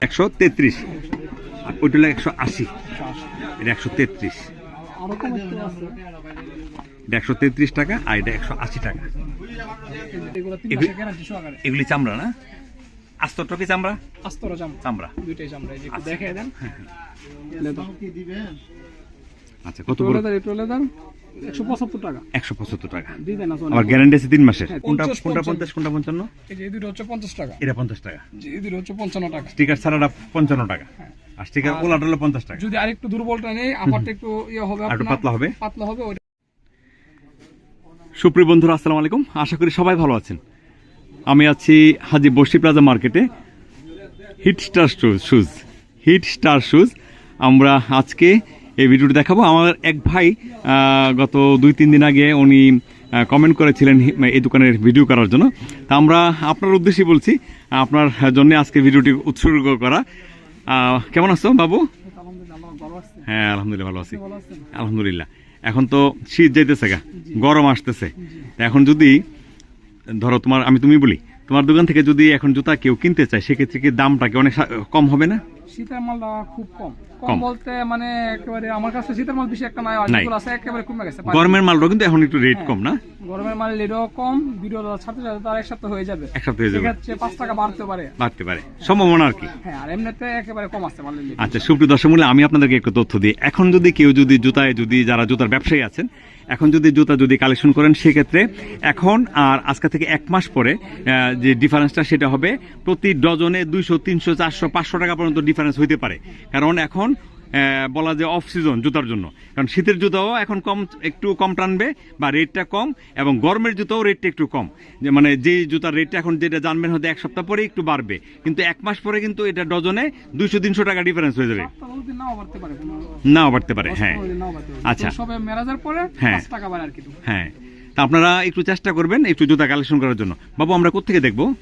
একশো তেত্রিশ। আর ওইটা হলো একশো আশি। এটা একশো তেত্রিশ। এটা একশো তেত্রিশ টাকা আর এটা একশো আশি টাকা। এগুলি- চামড়া না? আস্তরটা কি চামড়া? আস্তর জাম চামড়া। দুইটাই চামড়া এই যে একটু দেখে দেন। আচ্ছা কত বড়? একটু লেদার একশো পঁচাত্তর টাকা। একশো পঁচাত্তর টাকা। দিয়ে দেন আছে আবার গ্যারান্টি আছে তিন মাসের। কোনটা কোনটা পঞ্চাশ। কোনটা পঞ্চান্ন? এই দুটো হচ্ছে পঞ্চাশ টাকা। এটা পঞ্চাশ টাকা। এই দুটো হচ্ছে পঞ্চান্ন টাকা। স্টিকার ছাড়াটা পঞ্চান্ন টাকা। আর স্টিকার ওলাটা হলো পঞ্চাশ টাকা। যদি আরেকটু দুর্বলটা নেই আমারটা একটু ইয়ে হবে আর পাতলা হবে? পাতলা হবে ওইটা সুপ্রিয় বন্ধুরা আসসালামু আলাইকুম। আশা করি সবাই ভালো আছেন। আমি আছি হাজি বসি প্লাজা মার্কেটে। Hit star shoes hit star shoes আমরা আজকে এই ভিডিওটি দেখাবো। আমার এক ভাই গত দুই, তিন দিন আগে উনি কমেন্ট করেছিলেন এই দোকানের ভিডিও করার জন্য। তা আমরা আপনার উদ্দেশ্যে বলছি, আপনার জন্য আজকে ভিডিওটি উৎসর্গ করা। কেমন আছো বাবু? হ্যাঁ আলহামদুলিল্লাহ ভালো আছি। আলহামদুলিল্লাহ। এখন তো শীত যাইতেছে গা, গরম আসতেছে। এখন যদি, ধরো তোমার, আমি তুমি বলি, তোমার দোকান থেকে যদি এখন জুতা কেউ কিনতে চায়, সেক্ষেত্রে কি দামটা কি অনেক কম হবে না? শীতের মালটা খুব কম। কম। কম। বলতে মানে একেবারে আমার কাছে শীতের মাল বেশি একটা নাই আর আছে একেবারে কমে গেছে। গরমের মালটা কিন্তু এখন একটু রেট কম না? গরমের মাল লিডও কম ভিডিও সাথে সাথে তার এক সপ্তাহ হয়ে যাবে। এক সপ্তাহে হয়ে যাবে। সেক্ষেত্রে পাঁচ টাকা বাড়তে পারে। বাড়তে পারে। সম্ভাবনা আর কি? হ্যাঁ আর এমনিতে একেবারে কম মালের লিড আচ্ছা সুপ্রিয় দর্শক মূল্য আমি আপনাদেরকে একটু তথ্য দিই। এখন যদি কেউ যদি জুতায় যদি যারা জুতার ব্যবসায়ী আছেন এখন যদি জুতা যদি কালেকশন করেন, সেক্ষেত্রে এখন আর আজকে থেকে এক মাস পরে যে ডিফারেন্সটা সেটা হবে, প্রতি ডজনে দুইশো, তিনশো, চারশো, পাঁচশো টাকা পর্যন্ত ডিফারেন্স হইতে পারে। কারণ এখন বলা যায় অফ সিজন জুতার জন্য। কারণ শীতের জুতাও এখন কম একটু কম টানবে বা রেটটা কম এবং গরমের জুতাও রেটটা একটু কম। যে মানে যে জুতার রেটটা এখন যেটা জানবেন হয়তো এক সপ্তাহ পরে একটু বাড়বে। কিন্তু এক মাস পরে কিন্তু এটা ডজনে দুইশো তিনশো টাকা ডিফারেন্স হয়ে যাবে। নাও বাড়তে পারে হ্যাঁ। আচ্ছা। সবে মেরাজের পরে হ্যাঁ। টাকা বাড়ে আর কি। হ্যাঁ। তা আপনারা একটু চেষ্টা করবেন একটু জুতা কালেকশন করার জন্য। বাবু আমরা কোথেকে দেখব?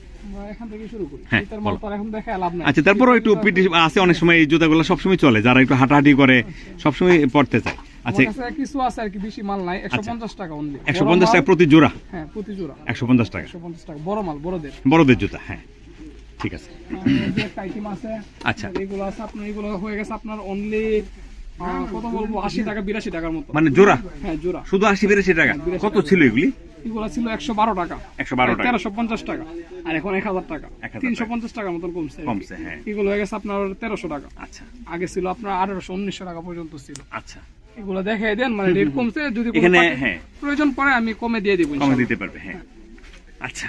আচ্ছা তারপরও একটু আছে অনেক সময় এই জুতাগুলো সবসময় চলে যারা একটু হাঁটাহাঁটি করে সবসময় পড়তে চায়। আচ্ছা কিছু আছে আর কি বেশি মাল নাই। একশো পঞ্চাশ টাকা অনলি একশো পঞ্চাশ টাকা প্রতি জোড়া? হ্যাঁ প্রতি জোড়া। একশো পঞ্চাশ টাকা। একশো পঞ্চাশ টাকা। বড় মাল বড়দের। বড়দের জুতা হ্যাঁ। ঠিক আছে। আচ্ছা। এগুলো আছে আপনার এগুলো হয়ে গেছে আপনার অনলি কত বলব? আশি টাকা বিরাশি টাকার মতো। মানে জোড়া? হ্যাঁ জোড়া। শুধু আশি বেড়েছে টাকা? কত ছিল এগুলি? এগুলো ছিল একশো বারো টাকা। 112 টাকা। তেরোশো পঞ্চাশ টাকা। আর এখন এক হাজার টাকা। তিনশো পঞ্চাশ টাকার মতন কমছে। কমছে হ্যাঁ। এগুলো হয়ে গেছে আপনার তেরোশো টাকা। আচ্ছা। আগে ছিল আপনার আঠারোশো উনিশশো টাকা পর্যন্ত ছিল। আচ্ছা। এগুলো দেখে দেন মানে রেট কমছে যদি এখানে, হ্যাঁ। প্রয়োজন পড়ে আমি কমে দিয়ে দিব কমে দিতে পারবে হ্যাঁ। আচ্ছা।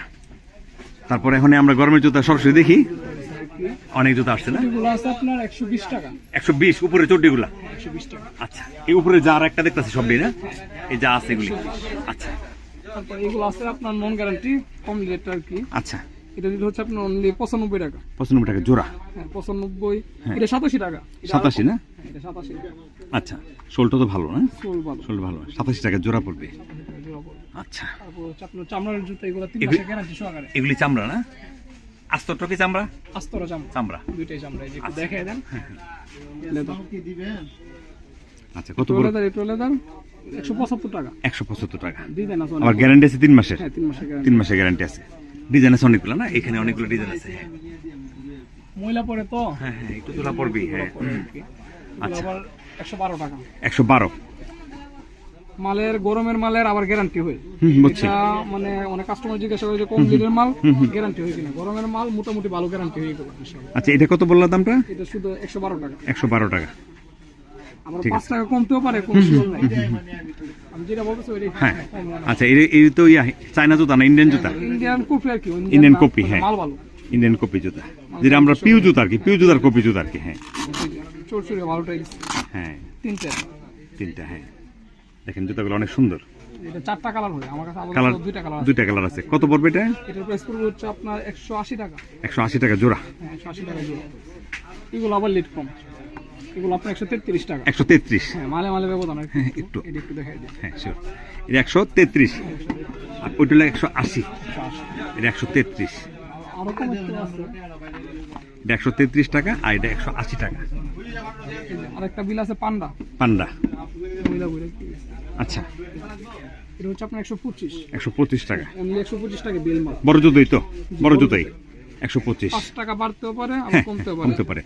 তারপরে এখন আমরা গরমের জুতা সরাসরি দেখি। অনেক জুতা আসছে না? এগুলো আছে আপনার একশো বিশ টাকা। একশো বিশ উপরে চড্ডিগুলা একশো বিশ টাকা। আচ্ছা। এই উপরে যা আর একটা দেখতেছি সবই না? এই যা আছে এগুলি। আচ্ছা। তারপর এগুলো আছে আপনার নন গ্যারান্টি কম রেট আর কি। আচ্ছা। এটা দিতে হচ্ছে আপনার অনলি পঁচানব্বই টাকা। পঁচানব্বই টাকা জোড়া। হ্যাঁ পঁচানব্বই। এটা সাতাশি টাকা। এটা সাতাশি না? হ্যাঁ, এটা সাতাশি টাকা। আচ্ছা শোলটা তো ভালো না? সোল ভালো। শোল ভালো। সাতাশি টাকা জোড়া পড়বে। আচ্ছা। তারপর হচ্ছে আপনার চামড়ার জুতো এগুলো তিন এগুলি- মাসের গ্যারান্টি সহকারে। এগুলি চামড়া না? আস্তরটা কি চামড়া? আস্তরা চামড়া। চামড়া। দুইটাই চামড়া এই যে একটু দেখে দেন। হ্যাঁ, আচ্ছা কত বড় লেদার একটু লেদার। একশো পঁচাত্তর টাকা। একশো পঁচাত্তর টাকা। দিয়ে আছে আবার গ্যারান্টি আছে তিন মাসের? হ্যাঁ তিন মাসের তিন মাসের গ্যারান্টি আছে। ডিজাইন আছে অনেকগুলো না? এখানে অনেকগুলো ডিজাইন আছে হ্যাঁ। ময়লা পরে তো? হ্যাঁ হ্যাঁ একটু তোলা পড়বি হ্যাঁ। আচ্ছা। একশো বারো টাকা। একশো বারো। মালের গরমের মালের আবার গ্যারান্টি হয়। এটা মানে অনেক কাস্টমার জিজ্ঞাসা করে যে কম লিটার মাল গ্যারান্টি হয় কিনা? গরমের মাল মোটামুটি ভালো গ্যারান্টি হয়ে গেল আচ্ছা এটা কত বললা দামটা? এটা শুধু একশো বারো টাকা। একশো বারো টাকা। ঠিক পাঁচ টাকা কমতেও পারে আমি যেটা বলতেছি হ্যাঁ। আচ্ছা এই তো চায়না জুতা না ইন্ডিয়ান জুতা? ইন্ডিয়ান কপি আর কি ইন্ডিয়ান কপি, মানে হ্যাঁ। ইন্ডিয়ান কপি জুতা। যেটা আমরা পিউ জুতা আর কি পিউ জুতার কপি জুতা আর কি হ্যাঁ। হ্যাঁ। তিনটে। তিনটা হ্যাঁ। দেখেন জুতাগুলো অনেক সুন্দর। চারটা কালার হয় আমার কাছে কালার দুইটা কালার দুইটা কালার আছে। কত পড়বে এটা? এটার প্রাইস পড়বে হচ্ছে আপনার একশো আশি টাকা। জোড়া। হ্যাঁ টাকা জোড়া। এগুলো আবার লিট কম। এগুলো আপনার একশো তেত্রিশ টাকা। একশো তেত্রিশ। হ্যাঁ মালে মালে ব্যবধান হ্যাঁ, একটু। একটু দেখাই দিই। হ্যাঁ শিওর এটা একশো তেত্রিশ। আর ওইটা হলো একশো আশি। একশো আশি। এটা একশো তেত্রিশ। আরও কম আছে। এটা একশো তেত্রিশ টাকা আর এটা একশো আশি টাকা। এই যে আরেকটা বিল আছে পান্ডা। পান্ডা। আচ্ছা। এটা হচ্ছে আপনার একশো পঁচিশ। একশো পঁচিশ টাকা। অনলি একশো পঁচিশ টাকা বিল মাল। বড় জুতোই তো বড় জুতোই। একশো পঁচিশ। টাকা বাড়তেও পারে কমতে পারে।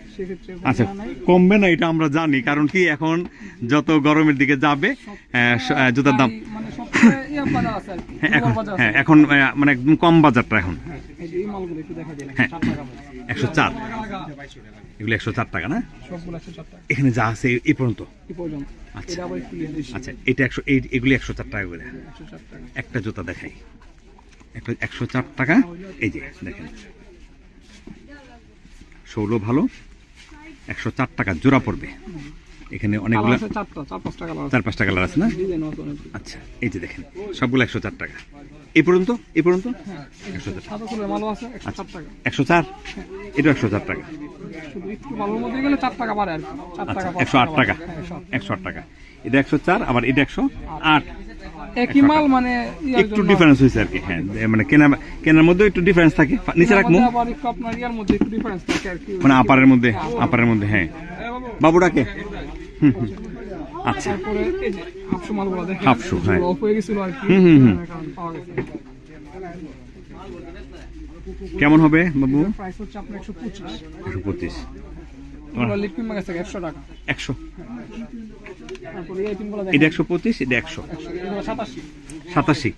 আচ্ছা কমবে না এটা আমরা জানি কারণ কি এখন যত গরমের দিকে যাবে আহ, জুতার দাম মানে ইয়ে হ্যাঁ এখন। হ্যাঁ এখন মানে একদম কম বাজারটা এখন। হ্যাঁ, হ্যাঁ। একশো চার। এগুলো একশো চার টাকা না? এখানে যা আছে এই পর্যন্ত? আচ্ছা। বেশি। আচ্ছা এটা একশো এগুলি একশো চার টাকা করে। একটা জুতা দেখাই। একটা একশো চার টাকা। এই যে দেখেন। ষোলো ভালো। একশো চার টাকা জোড়া পড়বে। এখানে অনেকগুলো চার পাঁচটা কালার আছে। না? আচ্ছা এই যে দেখেন সবগুলো একশো চার টাকা। এই পর্যন্ত? এই পর্যন্ত? হ্যাঁ একশো চার। চার এটা একশো চার? টাকা। আচ্ছা একশো আট টাকা। একশো আট টাকা। এটা একশো চার আবার এটা একশো আট। একই মাল মানে একটু ডিফারেন্স হয়েছে আর কি হ্যাঁ। মানে কেনা কেনার মধ্যে একটু ডিফারেন্স থাকে। নিচে রাখব? আবার একটু আপনার ইয়ার মধ্যে একটু ডিফারেন্স থাকে আর কি। মানে আপারের মধ্যে আপারের মধ্যে হ্যাঁ। বাবুটাকে? হুম, হুম। আচ্ছা। হাফশো দেখেন। হাফশো, হ্যাঁ। অফ হয়ে গেছিল আর কি। হুম, হুম, হুম। কেমন হবে বাবু? প্রাইস হচ্ছে আপনার লিকুইড টাকা একশো তারপরে এই তিনগুলো এটা একশো পঁচিশ এটা একশো। সাতাশি।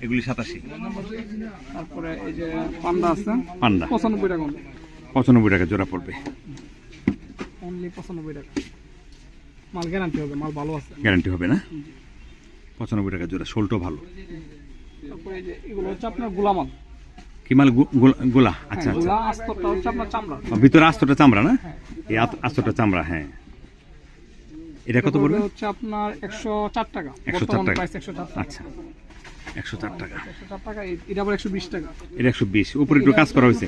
এগুলি সাতাশি। তারপরে এই যে পান্ডা আছে পান্ডা। পঁচানব্বই টাকা পঁচানব্বই টাকা জোড়া পড়বে। অনলি পঁচানব্বই টাকা। মাল গ্যারান্টি হবে মাল ভালো আছে। গ্যারান্টি হবে না? পঁচানব্বই টাকা জোড়া ভালো। তারপরে এই যে এগুলো হচ্ছে আপনার গোলামাল কি মাল? গোলা- আচ্ছা হ্যাঁ, আচ্ছা। ভিতরে আস্তটা চামড়া না? এই আস্তটা চামড়া হ্যাঁ। এটা কত পড়বে হচ্ছে আপনার একশো চার টাকা। 104 বর্তমান টাকা। প্রাইস একশো চার টাকা। আচ্ছা। একশো চার টাকা। একশো চার টাকা এটা আবার একশো বিশ টাকা। এটা একশো বিশ। উপরে একটু কাজ করা হয়েছে।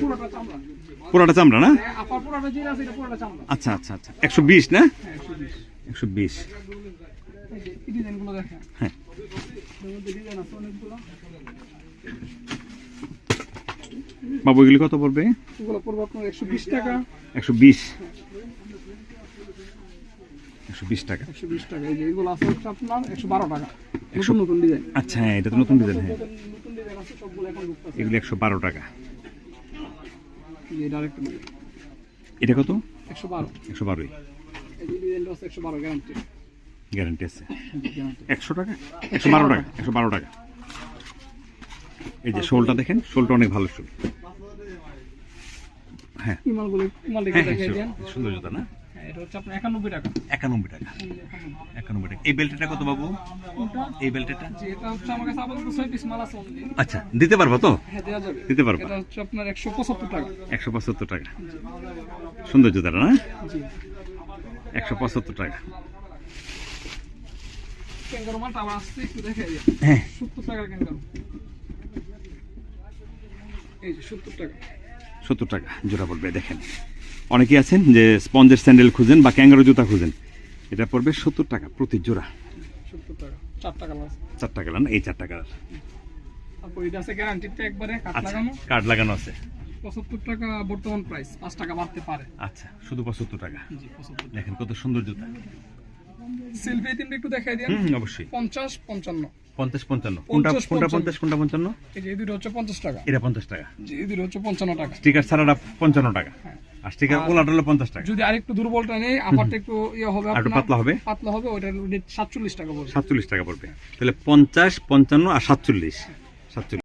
পুরোটা চামড়া। না? আপার পুরোটা যেটা আছে এটা পুরোটা চামড়া। আচ্ছা আচ্ছা আচ্ছা। একশো বিশ না? হ্যাঁ একশো বিশ। একশো বিশ। এই ডিজাইনগুলো দেখেন। হ্যাঁ। এর ডিজাইন আছে অনেকগুলো। বাবু এগুলি কত পড়বে? এগুলো পড়বে আপনার একশো বিশ টাকা। একশো বিশ। একশো বিশ টাকা। একশো বিশ টাকা। এই যে এগুলো আছে হচ্ছে আপনার একশো বারো টাকা। নতুন নতুন ডিজাইন আচ্ছা হ্যাঁ এটা তো নতুন ডিজাইন হ্যাঁ। নতুন ডিজাইন আছে সবগুলো এখন ঢুকতেছে। একশো বারো টাকা। এটা কত? একশো বারো। একশো বারোই। একশো বারো গ্যারান্টি গ্যারান্টি আছে। একশো টাকা? একশো বারো টাকা একশো বারো টাকা। এই যে শোলটা দেখেন শোলটা অনেক ভালো শোল। হ্যাঁ। হ্যাঁ হ্যাঁ সুন্দর জুতা না? এটা হচ্ছে আপনার একানব্বই টাকা। একানব্বই টাকা। একানব্বই টাকা। এই বেল্টটা কত বাবু? এই বেল্টটা? যে এটা হচ্ছে আমার কাছে আপাতত ছয় পিস মাল আছে only। আচ্ছা দিতে পারব তো? হ্যাঁ যাবে। দিতে পারব। এটা হচ্ছে আপনার একশো পঁচাত্তর টাকা। একশো পঁচাত্তর টাকা। সুন্দর জুতাটা না? জি। একশো পঁচাত্তর টাকা। ক্যাঙ্গারু মালটা আবার আসছে একটু দেখাই দিই। হ্যাঁ। ক্যাঙ্গারু। এই যে টাকা। সত্তর টাকা জোড়া পড়বে দেখেন। অনেকেই আছেন যে স্পঞ্জের স্যান্ডেল খুঁজেন বা ক্যাঙ্গারো জুতা খুঁজেন। এটা পড়বে সত্তর টাকা প্রতি জোড়া। সত্তর টাকা। চার টাকা আছে চার না এই চার টাকা তারপর আছে গ্যারান্টিটা একবারে কাট আচ্ছা লাগানো? কার্ড লাগানো আছে। পঁচাত্তর টাকা বর্তমান প্রাইস পাঁচ টাকা বাড়তে পারে। আচ্ছা শুধু পঁচাত্তর টাকা? দেখেন কত সুন্দর জুতা। সেলফি একটু দেখাই দিন অবশ্যই। কোনটা কোনটা কোনটা এই যে এই দুটো হচ্ছে পঞ্চাশ টাকা। এটা পঞ্চাশ টাকা। জি এই দুটো হচ্ছে পঞ্চান্ন টাকা। স্টিকার ছাড়াটা পঞ্চান্ন টাকা। আর ওলাটা হলো পঞ্চাশ টাকা। যদি আরেকটু দুর্বলটা নেই আপারটা একটু ইয়ে হবে একটু পাতলা হবে? পাতলা হবে সাতচল্লিশ টাকা পড়বে। সাতচল্লিশ টাকা পড়বে। তাহলে পঞ্চাশ পঞ্চান্ন আর সাতচল্লিশ। সাতচল্লিশ।